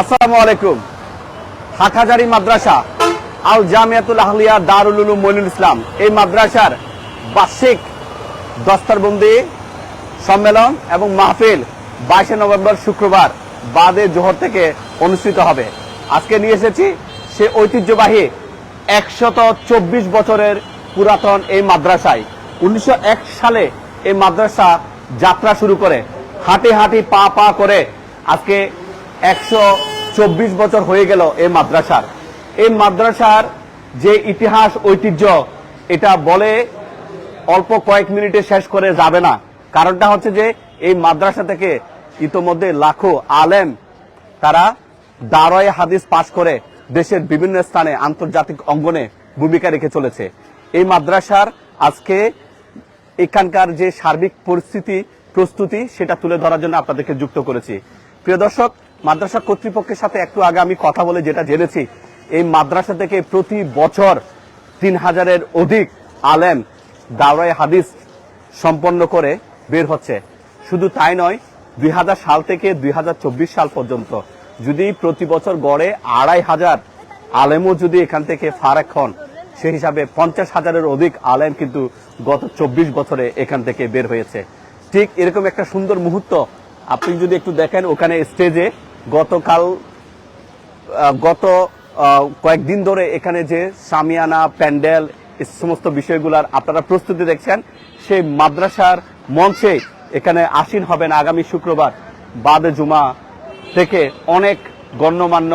আসসালামু আলাইকুম। হাটহাজারি মাদ্রাসা, আল জামিয়াতুল আহলিয়া দারুল উলুম মইনুল ইসলাম। এই মাদ্রাসার বার্ষিক দস্তারবন্দি সম্মেলন এবং মাহফিল বাইশে নভেম্বর শুক্রবার বাদে জোহর থেকে অনুষ্ঠিত হবে। আজকে নিয়ে এসেছি সে ঐতিহ্যবাহী একশত চব্বিশ বছরের পুরাতন এই মাদ্রাসায়। উনিশশো এক সালে এই মাদ্রাসা যাত্রা শুরু করে। হাঁটি হাঁটি পা পা করে আজকে একশো চব্বিশ বছর হয়ে গেল এই মাদ্রাসার। এই মাদ্রাসার যে ইতিহাস, ঐতিহ্য, এটা বলে অল্প কয়েক মিনিটে শেষ করে যাবে না। কারণটা হচ্ছে যে এই মাদ্রাসা থেকে ইতোমধ্যে লাখো আলেম তারা দারয় হাদিস পাশ করে দেশের বিভিন্ন স্থানে আন্তর্জাতিক অঙ্গনে ভূমিকা রেখে চলেছে। এই মাদ্রাসার আজকে এখানকার যে সার্বিক পরিস্থিতি, প্রস্তুতি, সেটা তুলে ধরার জন্য আপনাদেরকে যুক্ত করেছি। প্রিয় দর্শক মাদ্রাসা কর্তৃপক্ষের সাথে একটু আগে আমি কথা বলে যেটা জেনেছি, এই মাদ্রাসা থেকে প্রতি বছর তিন হাজারের অধিক আলেম দাওরাই হাদিস সম্পন্ন করে বের হচ্ছে। শুধু তাই নয়, দুই সাল থেকে দুই সাল পর্যন্ত যদি প্রতি বছর গড়ে আড়াই হাজার আলেমও যদি এখান থেকে ফারাক হন সেই হিসাবে পঞ্চাশ হাজারের অধিক আলেম কিন্তু গত চব্বিশ বছরে এখান থেকে বের হয়েছে। ঠিক এরকম একটা সুন্দর মুহূর্ত, আপনি যদি একটু দেখেন ওখানে স্টেজে গতকাল গত কয়েকদিন ধরে এখানে যে সামিয়ানা, প্যান্ডেল এই সমস্ত বিষয়গুলার আপনারা প্রস্তুতি দেখছেন, সেই মাদ্রাসার মঞ্চে এখানে আসীন হবেন আগামী শুক্রবার। বাদে জুমা থেকে অনেক গণ্যমান্য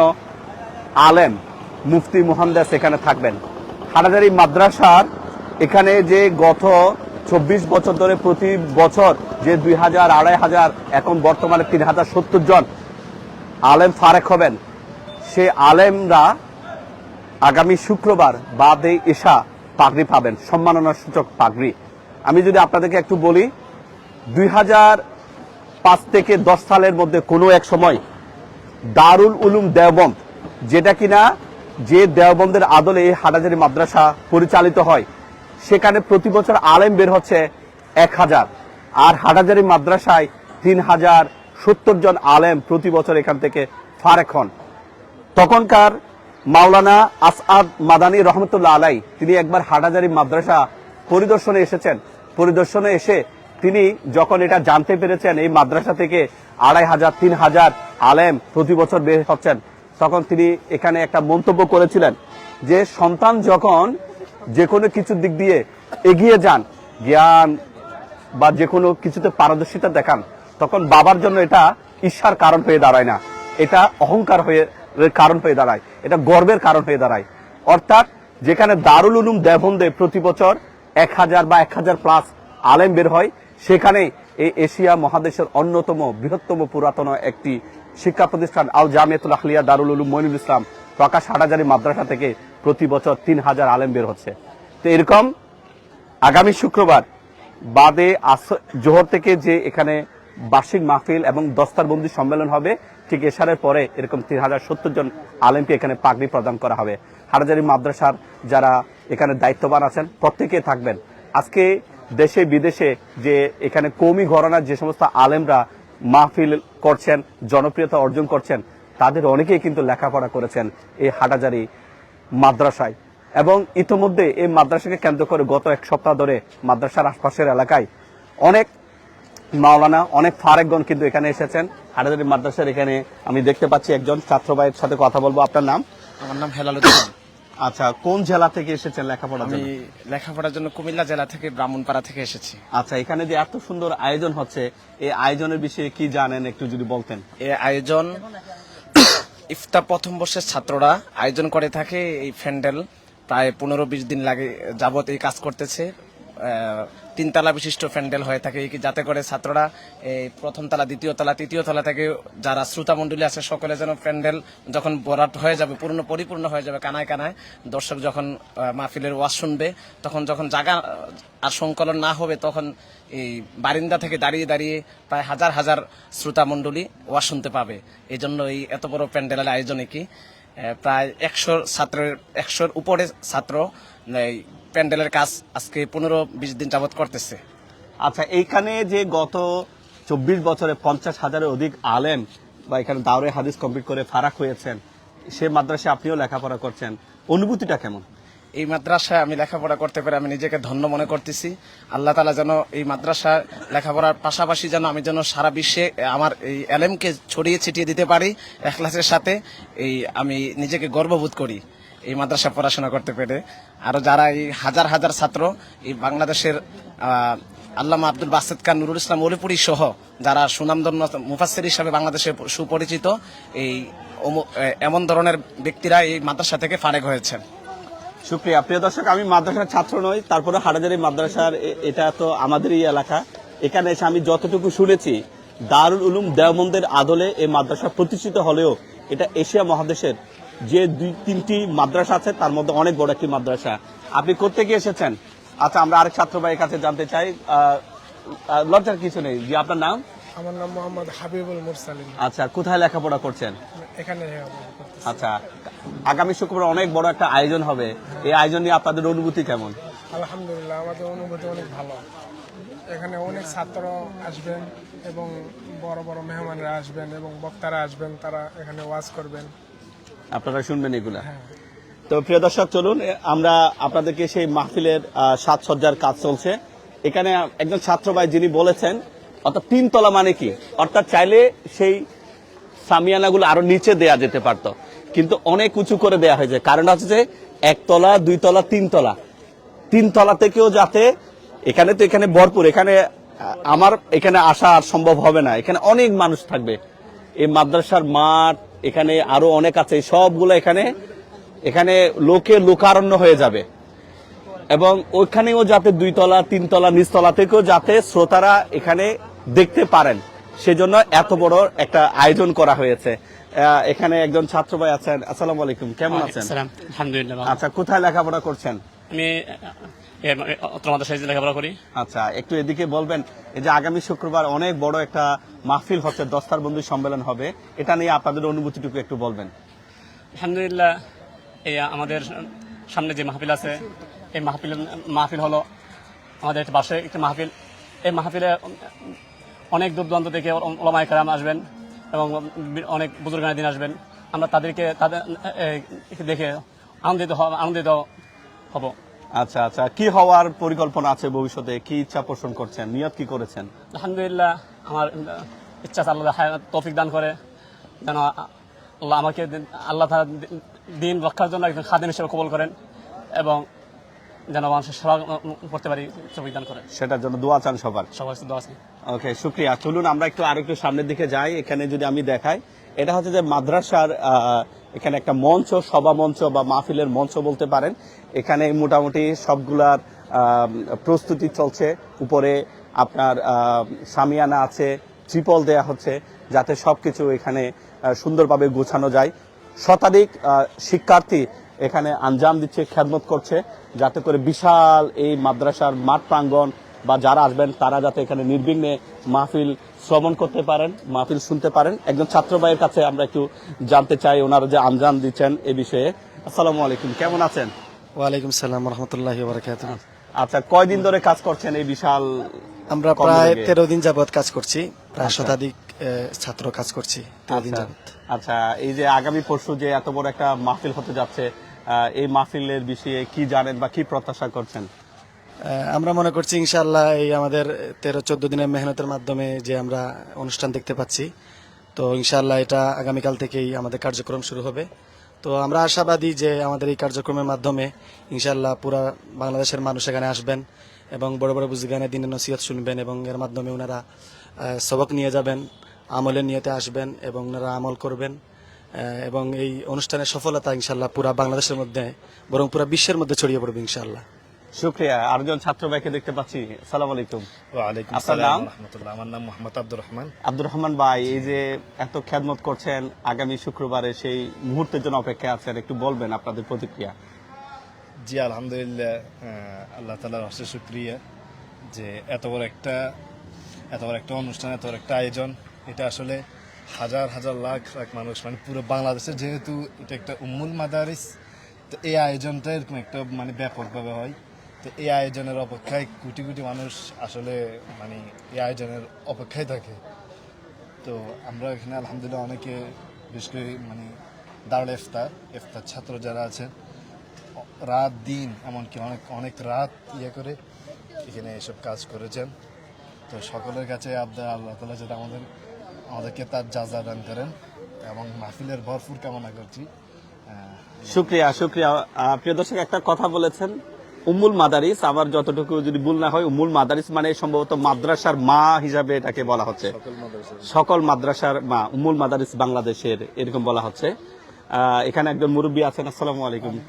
আলেম, মুফতি মোহাম্মদাস এখানে থাকবেন। হাটাজারি মাদ্রাসার এখানে যে গত চব্বিশ বছর ধরে প্রতি বছর যে দুই হাজার, আড়াই হাজার, এখন বর্তমানে তিন হাজার সত্তর জন আলেম ফারেক হবেন। সে আলেমরা আগামী শুক্রবার বাদে এশা পাগড়ি পাবেন সম্মাননা সূচক পাগড়ি। আমি যদি আপনাদেরকে একটু বলি, দুই হাজার পাঁচ থেকে দশ সালের মধ্যে কোনো এক সময় দারুল উলুম দেওবন্দ, যেটা কিনা যে দেওবন্দের আদলে এই হাটাজারি মাদ্রাসা পরিচালিত হয়, সেখানে প্রতি বছর আলেম বের হচ্ছে এক হাজার। আর হাটাজারি মাদ্রাসায় তিন হাজার সত্তর জন আলেম প্রতি বছর এখান থেকে ফারেক হন। তখনকার মাওলানা আসআদ মাদানী রহমতুল্লাহ আলাই, তিনি একবার হাটাজারি মাদ্রাসা পরিদর্শনে এসেছেন। পরিদর্শনে এসে তিনি যখন এটা জানতে পেরেছেন, এই মাদ্রাসা থেকে আড়াই হাজার, তিন হাজার আলেম প্রতি বছর বের হচ্ছেন, তখন তিনি এখানে একটা মন্তব্য করেছিলেন যে, সন্তান যখন যে কোনো কিছুর দিক দিয়ে এগিয়ে যান, জ্ঞান বা যে কোনো কিছুতে পারদর্শিতা দেখান তখন বাবার জন্য এটা ঈর্ষার কারণ হয়ে দাঁড়ায় না। এটা অহংকার হয়ে কারণ হয়ে দাঁড়ায়। এটা গর্বের কারণ হয়ে দাঁড়ায়। অর্থাৎ যেখানে দারুল উলুম দেবন্দে প্রতি বছর এক হাজার বা এক হাজার প্লাস আলেম বের হয়, সেখানে এই এশিয়া মহাদেশের অন্যতম বৃহত্তম পুরাতন একটি শিক্ষা প্রতিষ্ঠান আল জামিয়াতুল আহলিয়া দারুল উলুম মইনুল ইসলাম প্রকাশ হাটাজারি মাদ্রাসা থেকে প্রতি বছর তিন হাজার আলেম বের হচ্ছে। তো এরকম আগামী শুক্রবার বাদে জোহর থেকে যে এখানে বার্ষিক মাহফিল এবং দস্তারবন্দি সম্মেলন হবে। ঠিক এশারের পরে এরকম তিন হাজার সত্তর জন আলেমকে এখানে পাগড়ি প্রদান করা হবে। হাটাজারি মাদ্রাসার যারা এখানে দায়িত্ববান আছেন, প্রত্যেকে থাকবেন। আজকে দেশে বিদেশে যে এখানে কৌমি ঘরানার যে সমস্ত আলেমরা মাহফিল করছেন, জনপ্রিয়তা অর্জন করছেন, তাদের অনেকেই কিন্তু লেখাপড়া করেছেন এই হাটাজারি মাদ্রাসায়। এবং ইতোমধ্যে এই মাদ্রাসাকে কেন্দ্র করে গত এক সপ্তাহ ধরে মাদ্রাসার আশপাশের এলাকায় অনেক মাওলানা অনেক ফারেকগণ কিন্তু এখানে এসেছেন। হাটাজারি মাদ্রাসার এখানে আমি দেখতে পাচ্ছি একজন ছাত্র ভাইয়ের সাথে কথা বলব। আপনার নাম? আমার নাম হেলালুদ্দিন আচ্ছা কোন জেলা থেকে এসেছেন লেখাপড়ার আমি লেখাপড়ার জন্য কুমিল্লা জেলা থেকে ব্রাহ্মণপাড়া থেকে এসেছি। আচ্ছা এখানে যে এত সুন্দর আয়োজন হচ্ছে এই আয়োজনের বিষয়ে কি জানেন একটু যদি বলতেন? এই আয়োজন ইফতার প্রথম বর্ষের ছাত্ররা আয়োজন করে থাকে এই ফ্যান্ডেল। প্রায় পনেরো বিশ দিন লাগে যাবত এই কাজ করতেছে। তিনতলা বিশিষ্ট প্যান্ডেল হয়ে থাকে যাতে করে ছাত্ররা এই প্রথম তলা, দ্বিতীয় তলা, তৃতীয় তলা থেকে যারা শ্রোতা মন্ডলী আছে, সকলে যেন প্যান্ডেল যখন বরাট হয়ে যাবে, পূর্ণ পরিপূর্ণ হয়ে যাবে কানায় কানায়, দর্শক যখন মাহফিলের ওয়াজ শুনবে, তখন যখন জায়গা আর সংকলন না হবে, তখন এই বারিন্দা থেকে দাঁড়িয়ে দাঁড়িয়ে প্রায় হাজার হাজার শ্রোতা মন্ডলী ওয়াজ শুনতে পাবে। এই জন্য এই এত বড় প্যান্ডেলের আয়োজনে কি প্রায় একশো ছাত্রের, একশোর উপরে ছাত্র এই প্যান্ডেলের কাজ আজকে পনেরো, বিশ দিন যাবৎ করতেছে। আচ্ছা এইখানে যে গত চব্বিশ বছরে পঞ্চাশ হাজারের অধিক আলেম বা এখানে দাওরে হাদিস কমপ্লিট করে ফারাক হয়েছেন, সে মাদ্রাসে আপনিও লেখাপড়া করছেন, অনুভূতিটা কেমন? এই মাদ্রাসায় আমি লেখাপড়া করতে পেরে আমি নিজেকে ধন্য মনে করতেছি। আল্লাহ তালা যেন এই মাদ্রাসা লেখাপড়ার পাশাপাশি যেন আমি যেন সারা বিশ্বে আমার এই এলেমকে ছড়িয়ে ছিটিয়ে দিতে পারি এখলাসের সাথে এই আমি নিজেকে গর্ববোধ করি এই মাদ্রাসা পড়াশোনা করতে পেরে। আরও যারা এই হাজার হাজার ছাত্র, এই বাংলাদেশের আল্লামা আব্দুল বাসেদ খান, নুরুল ইসলাম অলিপুরি সহ যারা সুনামধন্য মুফাসের হিসাবে বাংলাদেশে সুপরিচিত, এই এমন ধরনের ব্যক্তিরা এই মাদ্রাসা থেকে ফারেক হয়েছেন। সুপ্রিয়া, প্রিয় দর্শক, আমি মাদ্রাসার ছাত্র নই, তারপরে হাটাজারি মাদ্রাসার এটা তো আমাদেরই এলাকা। এখানে এসে আমি যতটুকু শুনেছি, দারুল উলুম দেওবন্দের আদলে এই মাদ্রাসা প্রতিষ্ঠিত হলেও এটা এশিয়া মহাদেশের যে দুই, তিনটি মাদ্রাসা আছে, তার মধ্যে অনেক বড় একটি মাদ্রাসা। আপনি কোথেকে এসেছেন? আচ্ছা আমরা আরেক ছাত্র ভাইয়ের কাছে জানতে চাই লজ্জার কিছু নেই। যে আপনার নাম? আমার নাম মোহাম্মদ হাবিবুল মুরসালিন। আচ্ছা কোথায় লেখাপড়া করছেন? এখানে আচ্ছা আগামী শুক্রবার অনেক বড় একটা আয়োজন হবে। এই আয়োজন নিয়ে আপনাদের অনুভূতি কেমন? আলহামদুলিল্লাহ আমাদের অনুভূতি অনেক ভালো। এখানে অনেক ছাত্র আসবেন এবং বড় বড় মেহমানরা আসবেন এবং বক্তারা আসবেন তারা এখানে ওয়াজ করবেন। আপনারা শুনবেন এগুলা? তো প্রিয় দর্শক চলুন আমরা আপনাদেরকে সেই মাহফিলের সাজসজ্জার কাজ চলছে। এখানে একজন ছাত্র ভাই যিনি বলেছেন অর্থাৎ তিনতলা মানে কি? অর্থাৎ চাইলে সেই সামিয়ানাগুলো আরও নিচে দেয়া যেতে পারতো। কিন্তু অনেক উঁচু করে দেয়া হয়েছে। কারণ হচ্ছে যে, একতলা, দুইতলা, তিনতলা। তিনতলা থেকেও যাতে এখানে তো এখানে ভরপুর। এখানে, আমার এখানে আসা আর সম্ভব হবে না। এখানে অনেক মানুষ থাকবে। এই মাদ্রাসার মাঠ, এখানে আরও অনেক আছে। সবগুলো এখানে এখানে লোকে লোকারণ্য হয়ে যাবে। এবং ওইখানেও যাতে দুইতলা, তিনতলা, নিচতলা থেকেও যাতে শ্রোতারা এখানে দেখতে পারেন। সেজন্য এত বড় একটা আয়োজন করা হয়েছে। এখানে একজন ছাত্র ভাই আছেন। আসসালামু আলাইকুম। কেমন আছেন? আলহামদুলিল্লাহ আচ্ছা কোথায় লেখাপড়া করছেন? আমি লেখাপড়া করি। আচ্ছা একটু এদিকে বলবেন এই যে আগামী শুক্রবার অনেক বড় একটা মাহফিল হচ্ছে দস্তার বন্ধু সম্মেলন হবে। এটা নিয়ে আপনাদের অনুভূতিটুকু একটু বলবেন। আলহামদুলিল্লাহ এই আমাদের সামনে যে মাহফিল আছে এই মাহফিল মাহফিল হলো আমাদের একটা মাহফিল। এই মাহফিলে অনেক দূর দূরান্ত থেকে ওলামায় কালাম আসবেন এবং অনেক বুজুর্গানের দিন আসবেন। আমরা তাদেরকে তাদের দেখে আনন্দিত আনন্দিত হব। আচ্ছা আচ্ছা। কি হওয়ার পরিকল্পনা আছে ভবিষ্যতে? কি ইচ্ছা পোষণ করছেন? নিয়ত কি করেছেন? আলহামদুলিল্লাহ আমার ইচ্ছা আল্লাহ তৌফিক দান করে। যেন আল্লাহ আমাকে আল্লাহ দি- দিন রক্ষার জন্য একজন খাদেম হিসেবে কবল করেন এবং যেন মানুষের সেবা করতে পারি দান করেন সেটার জন্য দোয়া চান সবার। সবার দোয়া ওকে শুক্রিয়া। চলুন আমরা একটু আর একটু সামনের দিকে যাই। এখানে যদি আমি দেখাই এটা হচ্ছে যে মাদ্রাসার এখানে একটা মঞ্চ সভা মঞ্চ বা মাহফিলের মঞ্চ বলতে পারেন। এখানে মোটামুটি সবগুলার প্রস্তুতি চলছে। উপরে আপনার সামিয়ানা আছে ত্রিপল দেয়া হচ্ছে যাতে সবকিছু এখানে সুন্দরভাবে গোছানো যায়। শতাধিক শিক্ষার্থী এখানে আঞ্জাম দিচ্ছে খেদমত করছে যাতে করে বিশাল এই মাদ্রাসার মাঠ প্রাঙ্গণ বা যারা আসবেন তারা যাতে এখানে নির্বিঘ্নে মাহফিল শ্রবণ করতে পারেন মাহফিল শুনতে পারেন। একজন ছাত্র ভাইয়ের কাছে আমরা একটু জানতে চাই ওনারা যে আঞ্জাম দিচ্ছেন এ বিষয়ে। আসসালামু আলাইকুম কেমন আছেন? ওয়ালাইকুম সালাম রহমতুল্লাহ আচ্ছা কয়দিন ধরে কাজ করছেন এই বিশাল আমরা প্রায় তেরো দিন যাবত কাজ করছি প্রায় শতাধিক এ, ছাত্র কাজ করছি তেরো দিন আচ্ছা, আচ্ছা এই যে আগামী পরশু যে এত বড় একটা মাহফিল হতে যাচ্ছে এই মাহফিলের বিষয়ে কি জানেন বা কি প্রত্যাশা করছেন? আমরা মনে করছি ইনশাআল্লাহ এই আমাদের তেরো চোদ্দ দিনের মেহনতের মাধ্যমে যে আমরা অনুষ্ঠান দেখতে পাচ্ছি, তো ইনশাআল্লাহ এটা আগামীকাল থেকেই আমাদের কার্যক্রম শুরু হবে। তো আমরা আশাবাদী যে আমাদের এই কার্যক্রমের মাধ্যমে ইনশাআল্লাহ পুরা বাংলাদেশের মানুষ এখানে আসবেন এবং বড় বড় বুজগানের দিনের নসিহত শুনবেন এবং এর মাধ্যমে ওনারা সবক নিয়ে যাবেন, আমলের নিয়েতে আসবেন এবং ওনারা আমল করবেন। এবং এই অনুষ্ঠানের সফলতা ইনশাল্লাহ পুরা বাংলাদেশের মধ্যে বরং পুরা বিশ্বের মধ্যে ছড়িয়ে পড়বে ইনশাল্লাহ শুক্রিয়া। আরেকজন ছাত্র ভাইকে দেখতে পাচ্ছি। সালাম আলাইকুম। ওয়ালাইকুম আপনার আসসালাম নাম? আমার নাম মোহাম্মদ আব্দুর রহমান। আব্দুর রহমান ভাই এই যে এত খেদমত করছেন আগামী শুক্রবারে সেই মুহূর্তের জন্য অপেক্ষায় আছেন একটু বলবেন আপনাদের প্রতিক্রিয়া। জি আলহামদুলিল্লাহ আল্লাহ তালার হস্তে শুক্রিয়া যে এত বড় একটা এত বড় একটা অনুষ্ঠান এত বড় একটা আয়োজন এটা আসলে হাজার হাজার লাখ লাখ মানুষ মানে পুরো বাংলাদেশে যেহেতু এটা একটা উম্মুল মাদারিস, তো এই আয়োজনটা এরকম একটা মানে ব্যাপকভাবে হয়। তো এই আয়োজনের অপেক্ষায় কোটি কোটি মানুষ আসলে মানে এই আয়োজনের অপেক্ষায় থাকে। তো আমরা এখানে আলহামদুলিল্লাহ অনেকে, বিশেষ করে মানে দারুল ইফতার ইফতার ছাত্র যারা আছেন, রাত, দিন, এমনকি অনেক অনেক রাত ইয়ে করে এখানে এসব কাজ করেছেন। তো সকলের কাছে আবদার, আল্লাহ তালা যেটা আমাদের আমাদেরকে তার যাজা দান করেন এবং মাহফিলের ভরপুর কামনা করছি। শুক্রিয়া শুক্রিয়া। প্রিয় দর্শক একটা কথা বলেছেন উম্মুল মাদারিস আমার যতটুকু যদি ভুল না হয় উম্মুল মাদারিস মানে সম্ভবত মাদ্রাসার মা হিসাবে এটাকে বলা হচ্ছে। সকল মাদ্রাসার মা। উম্মুল মাদারিস বাংলাদেশের এরকম বলা হচ্ছে। আহ, এখানে একজন মুরব্বী আছেন আসসালামু আলাইকুম।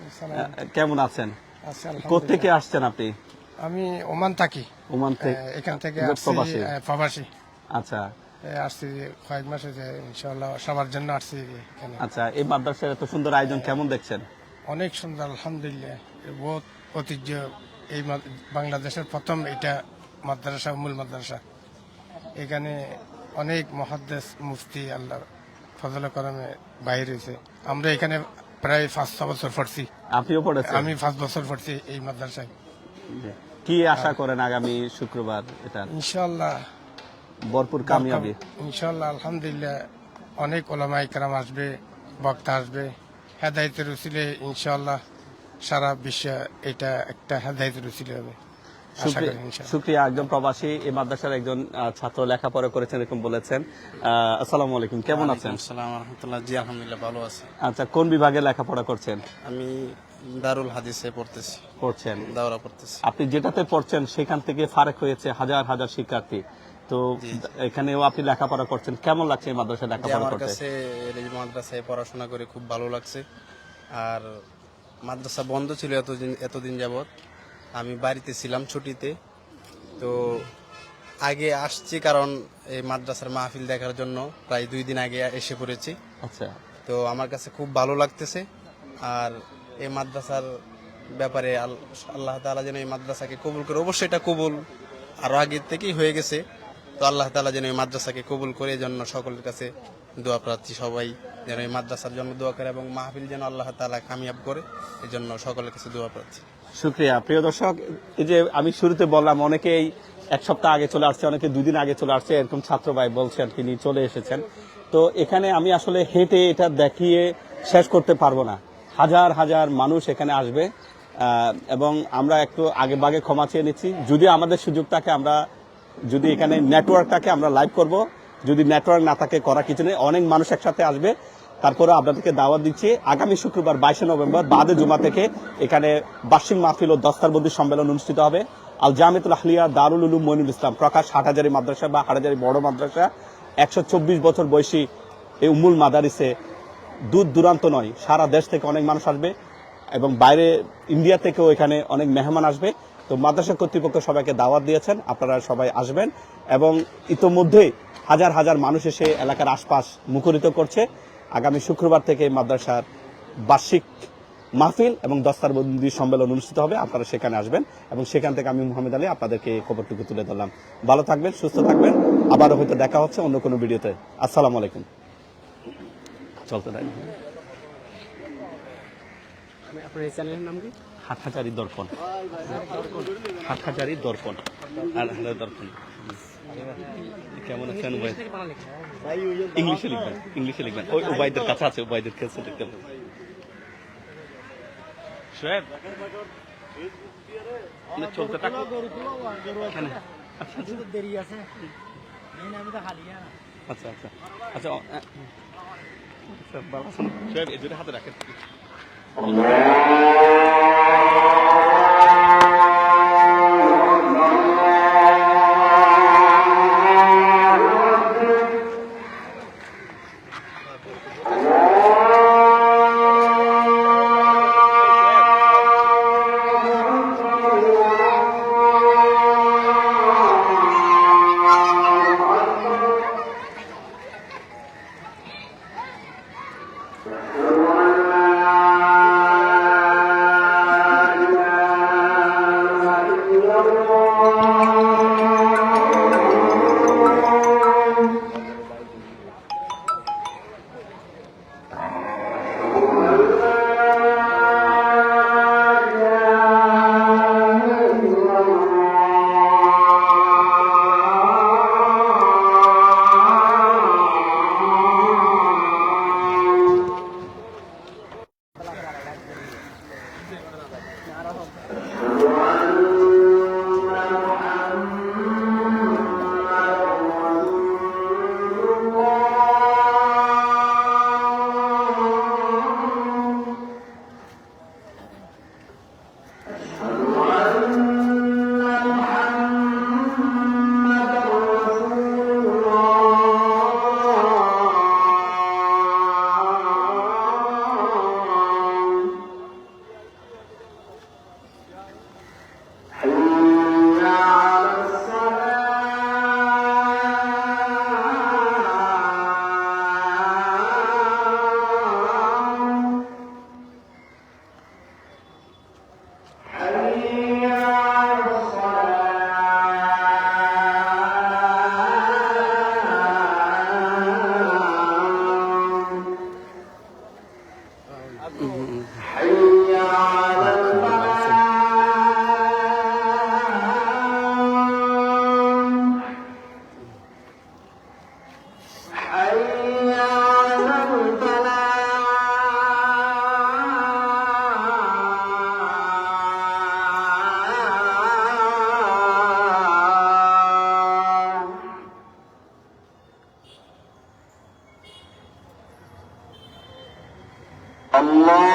কেমন আছেন? আচ্ছা কোথেকে আসছেন আপনি? আমি ওমান থাকি। ওমান থেকে এখান থেকে প্রবাসী। আচ্ছা। আসছি কয়েক মাসে যে ইনশাল্লাহ সবার জন্য আসছি এখানে। আচ্ছা এই মাদ্রাসার এত সুন্দর আয়োজন কেমন দেখছেন? অনেক সুন্দর আলহামদুলিল্লাহ। বহুত ঐতিহ্য। এই বাংলাদেশের প্রথম এটা মাদ্রাসা মূল মাদ্রাসা। এখানে অনেক মহাদ্দেশ মুফতি আল্লাহ ফজল করমে বাইর হয়েছে। আমরা এখানে প্রায় পাঁচ ছ বছর পড়ছি। আপনিও পড়েছেন? আমি পাঁচ বছর পড়ছি এই মাদ্রাসায়। কি আশা করেন আগামী শুক্রবার এটা? ইনশাল্লাহ ভরপুর কামিয়াবি। ইনশাল্লাহ আলহামদুলিল্লাহ অনেক ওলামা ইকরাম আসবে বক্তা আসবে। হেদায়তের উচিলে ইনশাল্লাহ সারা বিশ্ব এটা একটা হেদায়তের উচিলে হবে। আশা শুক্রিয়া একজন প্রবাসী এই মাদ্রাসার একজন ছাত্র লেখাপড়া করেছেন এরকম বলেছেন। আসসালামু আলাইকুম কেমন আছেন? আসসালাম রহমতুল্লাহ জি আলহামদুলিল্লাহ ভালো আছি। আচ্ছা কোন বিভাগে লেখাপড়া করছেন? আমি দারুল হাদিসে পড়তেছি। পড়ছেন। দাওরা পড়তেছি। আপনি যেটাতে পড়ছেন সেখান থেকে ফারেক হয়েছে হাজার হাজার শিক্ষার্থী। তো এখানেও আপনি লেখাপড়া করছেন। কেমন লাগছে এই মাদ্রাসায় লেখাপড়া আমার কাছে এই মাদ্রাসায় পড়াশোনা করে খুব ভালো লাগছে। আর মাদ্রাসা বন্ধ ছিল এতদিন এতদিন যাবত আমি বাড়িতে ছিলাম ছুটিতে। তো আগে আসছি কারণ এই মাদ্রাসার মাহফিল দেখার জন্য প্রায় দুই দিন আগে এসে পড়েছি। আচ্ছা। তো আমার কাছে খুব ভালো লাগতেছে। আর এই মাদ্রাসার ব্যাপারে আল- আল্লাহ তাআলা যেন এই মাদ্রাসাকে কবুল করে অবশ্যই এটা কবুল। আরও আগে থেকেই হয়ে গেছে। তো আল্লাহ তাআলা যেন এই মাদ্রাসাকে কবুল করে জন্য সকলের কাছে দোয়া প্রার্থী সবাই যেন এই মাদ্রাসার জন্য দোয়া করে এবং মাহফিল যেন আল্লাহ তাআলা কামিয়াব করে এই জন্য সকলের কাছে দোয়া প্রার্থী। শুক্রিয়া। প্রিয় দর্শক, এই যে আমি শুরুতে বললাম, অনেকেই এক সপ্তাহ আগে চলে আসছে, অনেকে দুদিন আগে চলে আসছে, এরকম ছাত্র ভাই বলছেন তিনি চলে এসেছেন। তো এখানে আমি আসলে হেঁটে এটা দেখিয়ে শেষ করতে পারব না। হাজার হাজার মানুষ এখানে আসবে এবং আমরা একটু আগে বাগে ক্ষমা চেয়ে নিচ্ছি। যদি আমাদের সুযোগ থাকে, আমরা যদি এখানে নেটওয়ার্ক থাকে, আমরা লাইভ করব। যদি নেটওয়ার্ক না থাকে করা কিছু নেই। অনেক মানুষ একসাথে আসবে। তারপরে আপনাদেরকে দাওয়াত দিচ্ছি, আগামী শুক্রবার, বাইশে নভেম্বর, বাদে জুমা থেকে এখানে বার্ষিক মাহফিল ও দস্তারবন্দি সম্মেলন অনুষ্ঠিত হবে। আল জামিতুল আহলিয়া দারুল উলুম মইনুল ইসলাম প্রকাশ, হাটহাজারি মাদ্রাসা বা হাটহাজারি বড় মাদ্রাসা। একশো চব্বিশ বছর বয়সী এই উমুল মাদারিসে দূর দূরান্ত নয়, সারা দেশ থেকে অনেক মানুষ আসবে এবং বাইরে ইন্ডিয়া থেকেও এখানে অনেক মেহমান আসবে। তো মাদ্রাসা কর্তৃপক্ষ সবাইকে দাওয়াত দিয়েছেন, আপনারা সবাই আসবেন এবং ইতোমধ্যেই হাজার হাজার মানুষ এসে এলাকার আশপাশ মুখরিত করছে। আগামী শুক্রবার থেকে মাদ্রাসার বার্ষিক মাহফিল এবং দস্তারবন্দি সম্মেলন অনুষ্ঠিত হবে, আপনারা সেখানে আসবেন এবং সেখান থেকে আমি মোহাম্মদ আলী আপনাদেরকে খবরটুকু তুলে ধরলাম। ভালো থাকবেন, সুস্থ থাকবেন, আবারও হয়তো দেখা হচ্ছে অন্য কোনো ভিডিওতে। আসসালামু আলাইকুম। চলতে থাকবে আপনার চ্যানেলের নাম কি? হাটহাজারি দর্পণ। হাটহাজারি দর্পণ। আর হাজারি দর্পণ। কেমন আছেন ইংলিশে লিখবেন ইংলিশে লিখবেন। ওই উবাইদের কাছে আছে উবাইদের কাছে হবে। শোয়েব চলতে থাকো। আচ্ছা আচ্ছা। দেরি আছে। আচ্ছা আচ্ছা আচ্ছা। আচ্ছা বাবা শোয়েব এই দুটো হাতে রাখেন। আল্লাহ।